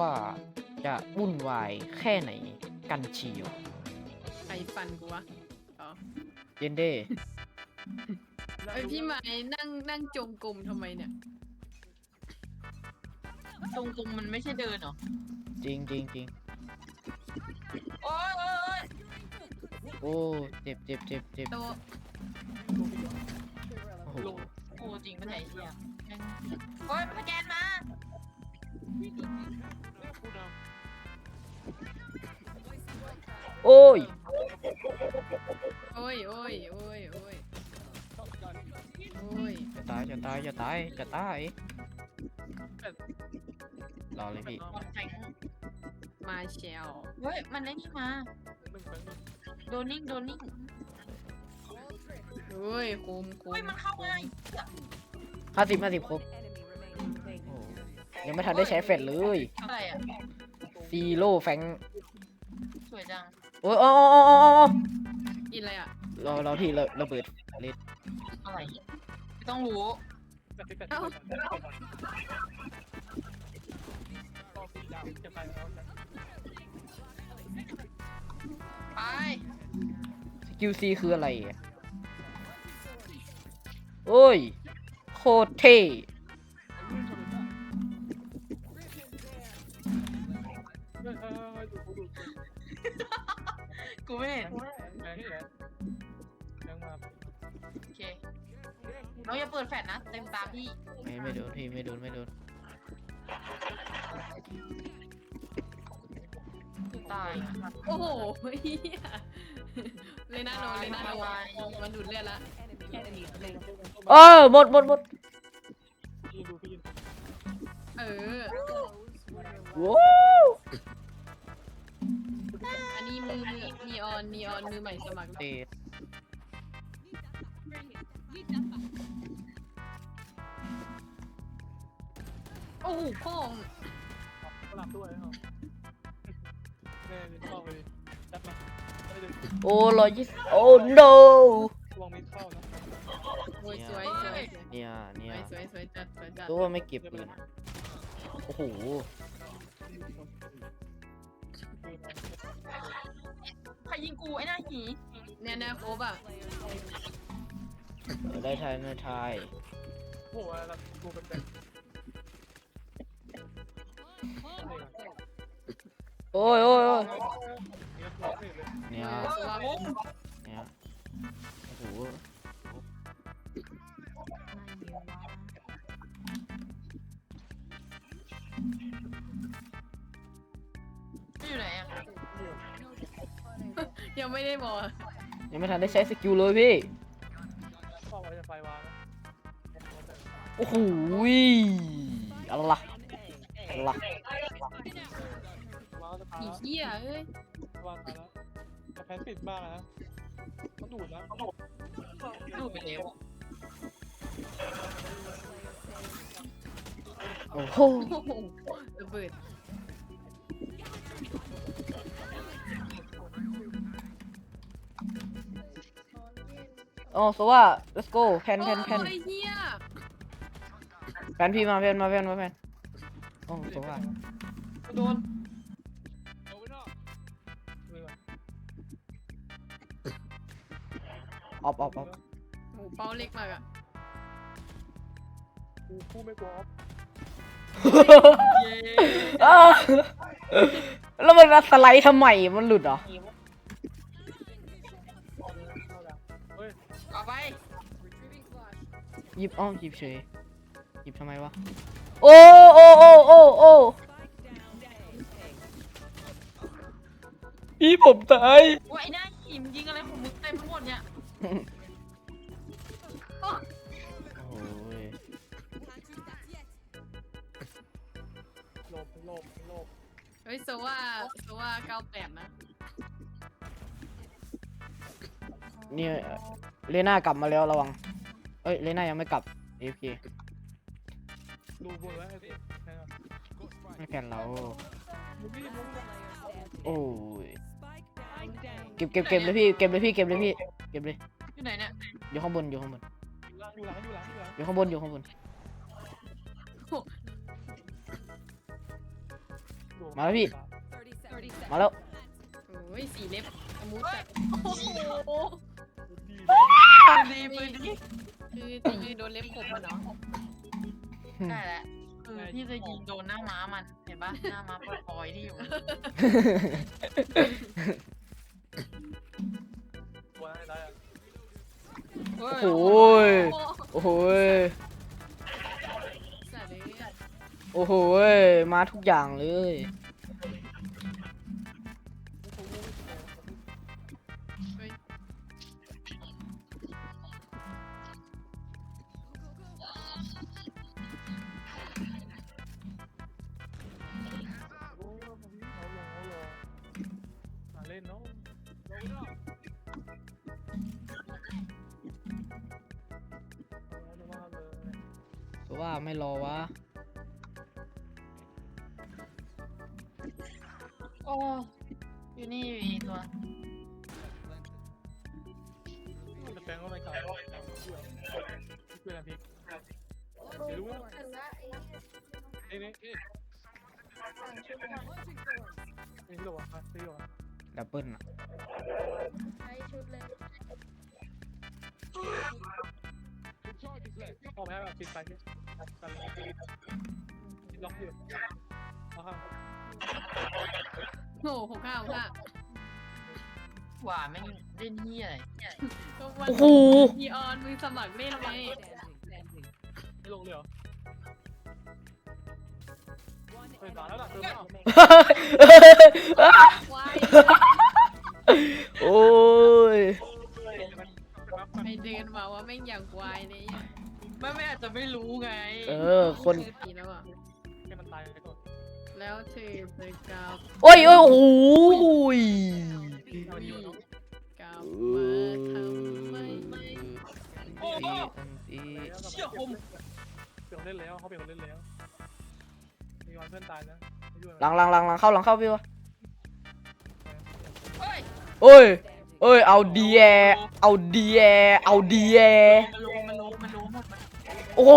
ว่าจะวุ่นวายแค่ไหนกันเชียวใครฟันกูวะอ๋อเยนเด้เอ้ยพี่หมายนั่งนั่งจงกรมทำไมเนี่ยตรงกลมมันไม่ใช่เดินเหรอจริงจริงจริงโอ้ยโอ้ยโอ้ยโอ้เจ็บเจ็บเจ็บเจ็บโตะโอ้โห โอ้จริงปะเนี่ยไอ้เหี้ยแม่งโอ้ยมันสแกนมา โอ้ย โอ้ยโอ้ยโอ้ยโอ้ยโอ้ยจะตายจะตายจะตายจะตายรอเลยพี่บอลแข็งมาเชลเฮ้ย มันไอ้นี่มา โดนนิ่งโดนนิ่งเฮ้ยคุมคุมเฮ้ย มันเข้ามาอีกห้าสิบห้าสิบครบโอ้ยังไม่ทันได้ใช้เฟดเลย อะไรอะซีโร่แฟงสวย จังโอ้ยอ๋ออ๋ออ๋ออ๋อกินอะไรอะรอรอที่ระระเบิดเล็ดอะไรไม่ต้องรู้เอ้าไปสกิลซีคืออะไรอะโอ้ย โคตรเท่ กูไม่เห็นโอเคน้องอย่าเปิดแฟลชนะเต็มตามพี่ไม่ไม่โดนพี่ไม่โดนไม่โดนกูตาย โอ้โหเฮียเลยน่าโดนเลยน่าโดนมันดูดเลือดละเออหมดหมดหมดเออว้า อนีออนนีออนมือใหม่สมัครเตะโอ้โหพ่องโอ้ร้อยยี่สิบโอ้ no โอ้ยสวยสวยเนี่ยสเนี่วยยสวยสวยจัดสวยจัดรู้ว่าไม่เก็บปืนอะโอ้โหใคร ยิงกูไอ้หน้าหีเนี่ยนะโคบอะเดี๋ยวได้ทายไม่ทายโอ้ยโอ้ยโอ้ยเนี่ยเออสวัสดีเนี่ยโอ้โห ยังไม่ได้บอกยังไม่ทันได้ใช้สกิลเลยพี่โอ้โหอะไรล่ะอะไรล่ะผีเหี้ยเอ้ยว่าตายแล้วแต่แพนปิดมากนะเขาดูดนะเขาดูดดูดไปแล้วโอ้โหโอ้โหระเบิด อ๋อโซว่า let's go แพนแพนแพนโอ้ยเหี้ยแพนพี่มาแพนมาแพนมาแพนโอ้โซว่าโดนเอาไว้นอกมือก่อนออฟออฟออฟโอ้โหเป้าเล็กมากอะกูคู่ไม่กลัวออฟเย้อ้าวแล้วมันสไลด์ทำไมมันหลุดเหรอ หยิบอ้อมหยิบเฉยหยิบทำไมวะ โอ้โอ้โอ้โอ้โอ้พี่ผมตายว่าไอ้หน้าหีมนยิงอะไรของมึงเต็มไปหมดเนี่ยโอ้ยโลบโลบโลบเฮ้ยโซว่าโซว่าเก้าแปดนะเนี่ยเลน่ากลับมาแล้วระวัง เอ้ยเลน่ายังไม่กลับ AFK ดูบนไว้ไอ้นะครับไม่แพนเรา มึงนี่มึงโอ้ย เก็บเก็บเก็บเลยพี่เก็บเลยพี่เก็บเลยพี่เก็บเลยอยู่ไหนเนี่ยอยู่ข้างบนอยู่ข้างบนอยู่หลังอยู่หลังอยู่หลังอยู่หลังอยู่ข้างบนอยู่ข้างบน มาแล้วพี่30 seconds. มาแล้ว โอ้ยสีเล็บอมูจัดโอ้โห ดีปืนดีคือจะยืนโดนเล็บขบมันเนาะได้แล้วคือพี่จะยิงโดนหน้าม้ามัน เห็นปะหน้าม้าปล่อยๆที่อยู่ตัวได้ได้อะเฮ้ยโอ้ย โอ้โหยสัตว์เลยโอ้โหยมาทุกอย่างเลย ว่าไม่รอวะโอ้อยู่นี่อยู่อีกตัวจะแปลงว่าไม่กลับเพื่อนพี่ไม่รู้นะเอ้ยนี่เอ้ยนี่หรอวะซื้อหรอดับเบิลอะ ออกไปแบบปิดไฟที่กันล็อกอยู่ล็อกข้างโอ้โหหกห้าหกห้าหว่าไม่งเล่นเฮียอะไรก็วันโอ้โห พีออนมือสมัครเล่นไงไม่ลงเลยเหรอ One เฮ้ย enemy มาแล้วล่ะเติมแล้วควายโอ้ยไปเดินมาว่าแม่งอย่างควายเลย ไม่ไม่อาจจะไม่รู้ไงเออ คนชื่อปีแล้วอะให้มันตายไปก่อนแล้วเธอจะกลับโอ้ยโอ้ยโอ้ยพี่กลับมาทำไมโอ้โหอีเชี่ยคมเปลี่ยนเล่นแล้วเขาเปลี่ยนเล่นแล้ว มีวันเพื่อนตายนะไม่ด้วยหลังหลังหลังหลังเข้าหลังเข้าพี่วะเฮ้ยโอ้ยโอ้ย เอาดีแอเอาดีแอเอาดีแอมันรู้มั โอ้โห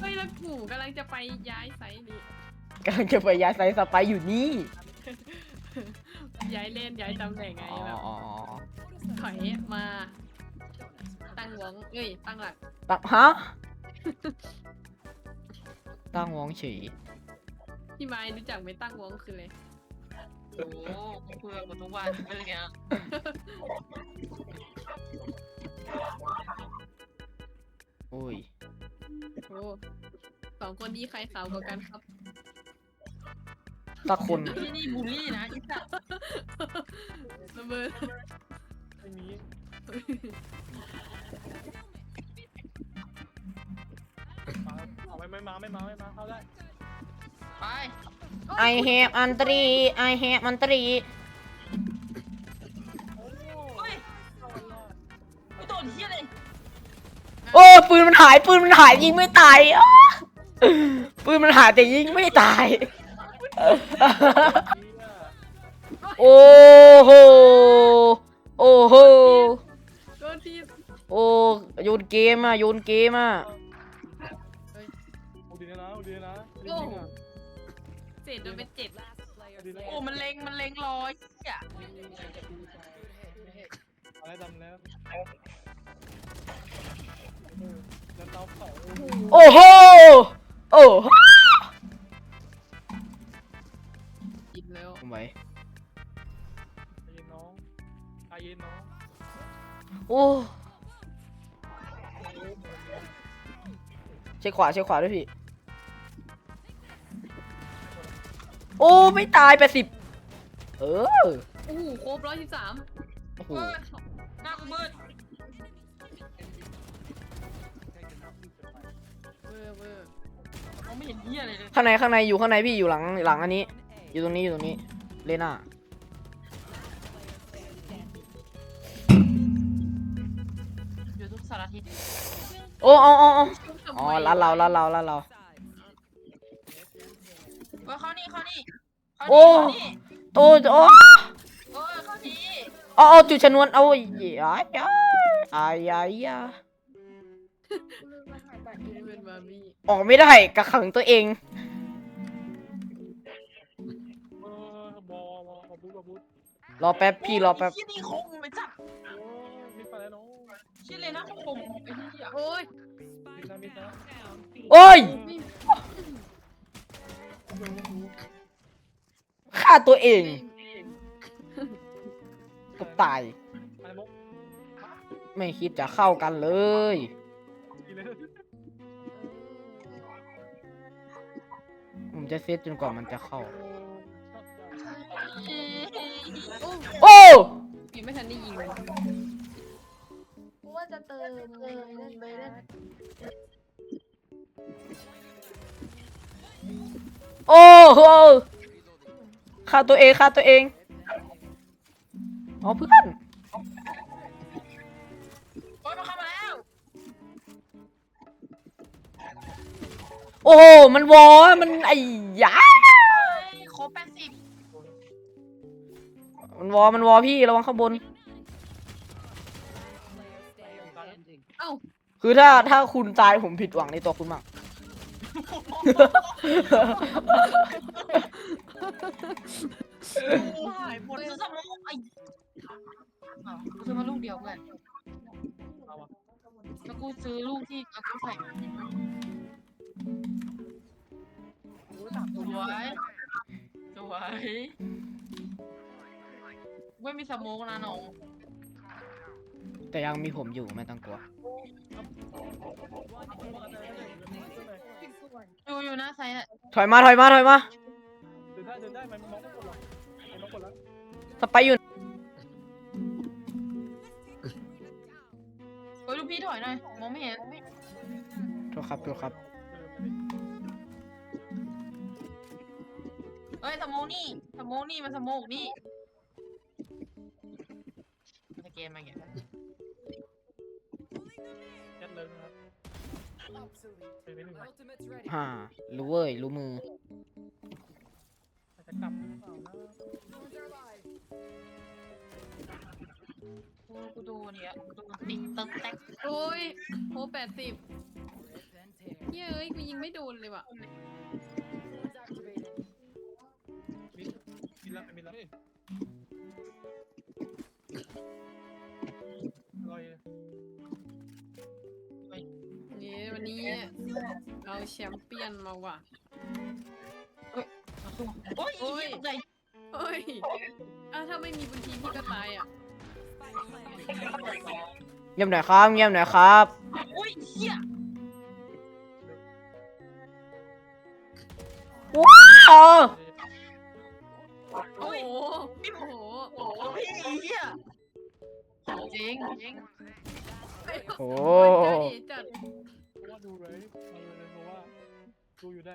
เฮ้ยแล้วกูกำลังจะไปย้ายไซส์นี่กำลังจะไปย้ายไซส์สไปร์อยู่นี่ย้ายเล่นย้ายตำแหน่งไงอ๋อแบบอ๋ออ๋อถอยมา ตั้งหวงเอ้ยตั้งหลักตั้งฮะ ตั้งวงเฉยพี่ไม้รู้จักไหมตั้งหวงคืออะไรโอ้โหเพื่อนกูทุกวันเรื่องเนี้ยโอ้ย โอ้สองคนนี้ใครขาวกว่ากันครับสักคนที่นี่บูลลี่นะอีสัตว์ระเบิดไม่มีเอาไม่ไม่มาไม่มาไม่มาเข้าได้ไป I have อันตรี I have อันตรี หายปืนมันหายยิงไม่ตายอ้าปืนมันหายแต่ยิงไม่ตาย โอ้โห โอ้โห โดนทีโอ้โยนเกมอะโยนเกมอะเอาดีนะเอาดีนะโอ้เศษโดนเป็นเจ็ด Last player ดีนะโอ้มันเล็งมันเล็งรอยเฮียอะไรดำแล้ว แล้วเตาเผาโอ้โห โอ้โหกินแล้วทำไมใจเย็นน้องใจเย็นน้องโอ้เช็คขวาเช็คขวาด้วยพี่ โอ้ ไม่ตายไปสิบเออ โอ้โหครบร้อยสิบสามโอ้โหเฮ้ยหน้ากูมืดเบ อร์เบอร์มองไม่เห็นเฮียอะไรเลยข้างในข้างในอยู่ข้างในพี่อยู่หลังหลังอันนี้ อยู่ตรงนี้อยู่ตรงนี้เลน่าอยู่ทุกสารทิศโอ้อ๋ออ๋ออ๋อทำไมอ๋อร้านเราร้านเราร้านเรา sides. เฮ้ยเข้านี่เข้านี่เข้าโอ้นี่โอ้โอ้เออเข้านี่อ๋ออ๋อจุดชนวนเอายอ้ายอ้ายอ้ายอ้าย เป็นบาร์บี้ออกไม่ได้กักขังตัวเองโอ้รอแป๊บพี่รอแป๊บเชี่ยนี่คมไปจับโอ้มิดไปแล้วน้องเชี่ยเลยนะคมไอ้เหี้ยโอ้ยมิดนะมิดนะโอ้ยฆ่าตัวเองก็ตาย อะไรมุกไม่คิดจะเข้ากันเลย จะเซตจนกว่ามันจะเข้า โอ้ยังไม่ทันได้ยิงว่าจะเติมเลยเล่นเลยเล่นโอ้โหฆ่าตัวเองฆ่าตัวเองอ๋อเพื่อน โอ้โหมันวอมันไอ้ยาเฮ้ยครบแปดสิบมันวอมันวอพี่ระวังข้างบน เอ้าคือถ้าถ้าคุณตายผมผิดหวังในตัวคุณมาก กูหายหมดซื้อสมองไอ้อ้าวกูซื้อมาลูกเดียวเพื่อนเอาวะแล้วกูซื้อลูกที่เอากูใส่มาโอ้ย สามสตัววยสวยไม่มีสโมกนะน้องแต่ยังมีผมอยู่ไม่ต้องกลัว อยู่อยู่หน้าไซส์อะถอยมาถอยมาถอยมาเดินได้เดินได้มันน้องก็กดหรอไอ้น้องกดแล้วสไปร์อยู่เฮ้ยลูกพี่ถอยหน่อยมองไม่เห็น โทษครับโทษครับ เฮ้ยสโมกนี่สโมกนี่มันสโมกนี่มันจะเกมมาอย่างเงี้ยยัดเลยนะครับเป็นไปหนึ่ง Ultimate's ready. ฮ่ารู้เว้ยรู้มือ อาจจะกลับหรือเปล่านะ Drones are live. โอ้กูดูเนี่ยกูดูมันติ๊กตึ๊กแต๊กโอ้ยโอ้แปดสิบ Rip and tear. เย้ยกูยิงไม่โดนเลยว่ะ Drones มิดแล้วมิดแล้วอร่อยเลยนี่วันนี้เราแชมเปี้ยนมาว่ะ โอ้ยโอ้ยตกใจเฮ้ยอะถ้าไม่มีบุญทีพี่ก็ตายอะ Spike planted. เงียบหน่อยครับ เงียบหน่อยครับ โอ้ยเหี้ยว้า จริงจริงโอ้เจ้าเอ๋จัดเพราะว่าดูเลยเอาเลยเพราะว่าดูอยู่ได้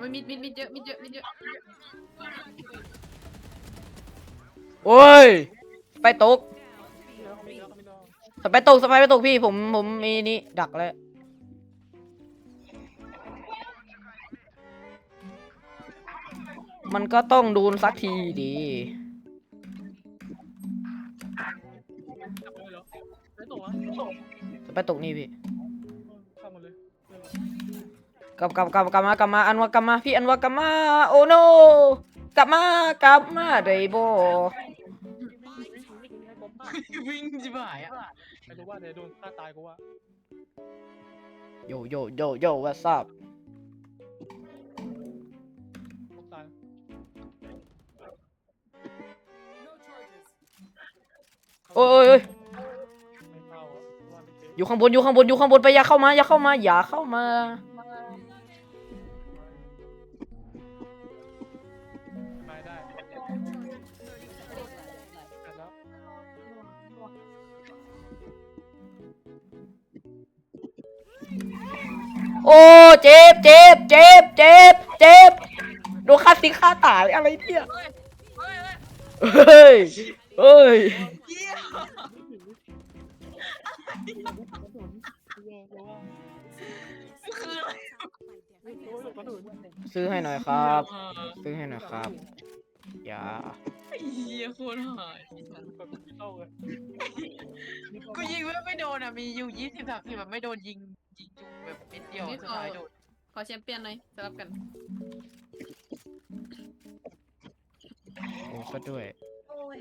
มันมิดมิดมิดเยอะมิดเยอะมิดเยอะโอ้ย ไปตกมิดแล้วมิดแล้วมิดแล้วสไปร์ตกสไปร์ไปตกพี่ผมผมมีนี่ดักแล้ว มันก็ต้องโดนสักทีดีกลับเลยเหรอได้ตกวะสไปร์ตกนี่พี่เข้ามาเลยกลับกลับกลับกลับมากลับมาอันวากลับมาพี่อันวากลับมาโอ้โนกลับมากลับมาได้บ่วิ่งจิบหายอะไอ้รู้ว่าเดี๋ยวโดนฆ่าตายกูว่าโยโยโยโย what's up ต้อง โอ้ยอยู่ข้างบนอยู่ข้างบนอยู่ข้างบนไปอย่าเข้ามาอย่าเข้ามาอย่าเข้ามาตายได้โอ้เจ็บเจ็บเจ็บเจ็บเจ็บโดนฆ่าสิงฆ่าตายอะไรเนี่ยเฮ้ยเฮ้ย ซื้อให้หน่อยครับ ซื้อให้หน่อยครับ อย่าไอ้เหี้ยโคตรหายแบบไม่เข้าเลยกูยิงไม่ไม่โดนอะมีอยู่ยี่สิบสามสิบแบบไม่โดนยิงจริงจุงแบบเม็ดเดียวนี่สุขดอท้ายโดนขอแชมเปี้ยนหน่อยสลับกันโอ้ซะด้วยโอ้ย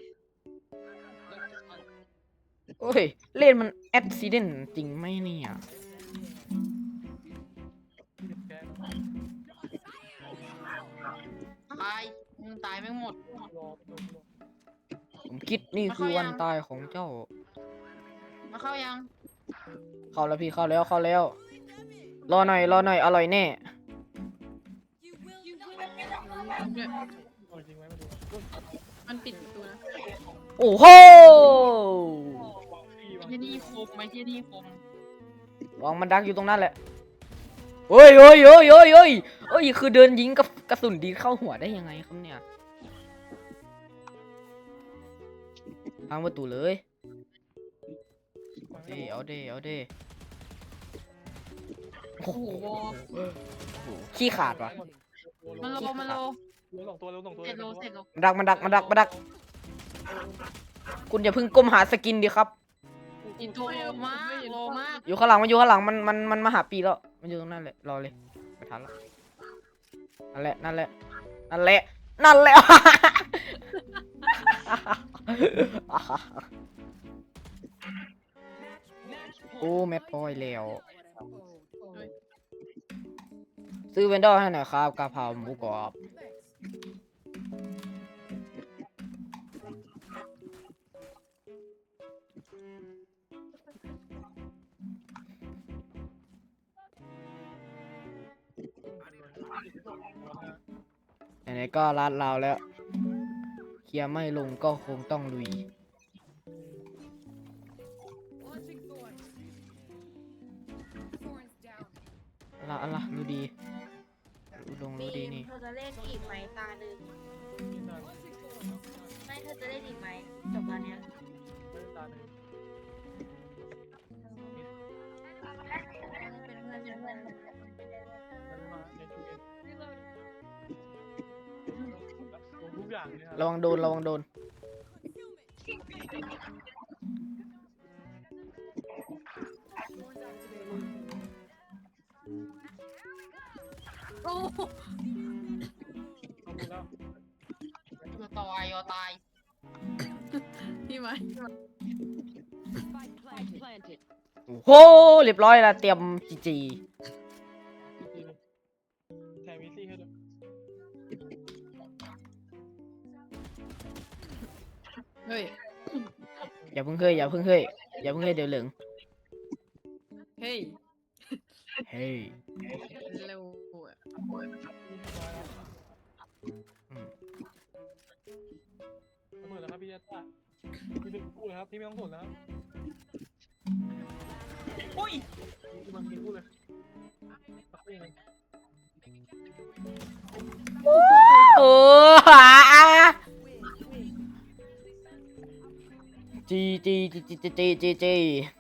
โอ้ย เล่นมันแอดซิเดนจริงไหมเนี่ย ตายมึงตายไม่หมดรอรอรอผมคิดนี่คือวันตายของเจ้า มาเข้ายัง เข้าแล้วพี่เข้าแล้วเข้าแล้ว รอหน่อยรอหน่อยอร่อยแน่เอาจริงไหมมาดูมันปิดประตูนะโอ้โหพี่วางที่นี่คมไหมที่นี่คมวางมันดักอยู่ตรงนั้นแหละ โอ้ยโอ้ยโอ้ยโอ้ยโอ้ยโอ้ยคือเดินยิงกับกระสุนดีเข้าหัวได้ยังไงครับเนี่ยพังประตูเลยวางเด้เอาเด้เอาเด้โอ้โอ้โหโหขี้ขาดวะมันโลมันโลเร็วสองตัวเร็วสองตัวเสร็จโลเสร็จโลมันดักมันดักมันดักมันดัก คุณอย่าเพิ่งก้มหาสกินดิครับ อินโทรโลมากโลมากอยู่ข้างหลังมันอยู่ข้างหลังมันมันมันมาหาปีแล้ว มันอยู่ตรงนั้นเลยรอเลยไม่ทันละนั่นแหละนั่นแหละนั่นแหละนั่นแหละโอ้แมทพอยแล้ว ซื้อเวนดอร์ให้หน่อยครับกะเพราหมูกรอบ ไหนๆก็รัดเราแล้ว เคลียร์ไม่ลงก็คงต้องลุย Launching thorn. Thorns down. อะไรอะไรดูดีดูลงบีรู้ดีมนี่ เธอจะเล่นอีกไหมตาหนึ่ง Launching thorn. ไม่เธอจะเล่นอีกไหม อย่างเลยคระรับวังโดนระวังโดน Thorns activated. โอ้โหเอาหมดแล้วคือต่อไออตายพี่ไม้ Spike planted. โอ้โหเรียบร้อยละเตรียมจีจี เฮ้ย อย่าเพิ่งเฮ้ยอย่าเพิ่งเฮ้ยอย่าเพิ่งเฮ้ยเดี๋ยวเหลืองเฮ้ยเฮ้ยเร็วอะอืมระเบิดแล้วครับพี่เจต้าพี่เป็นกู้เลยครับพี่ไม่ต้องสนแล้วอุ้ยพี่มันเป็นกู้เลยตัดเองเลยเออห จีจีจีจีจีจีจี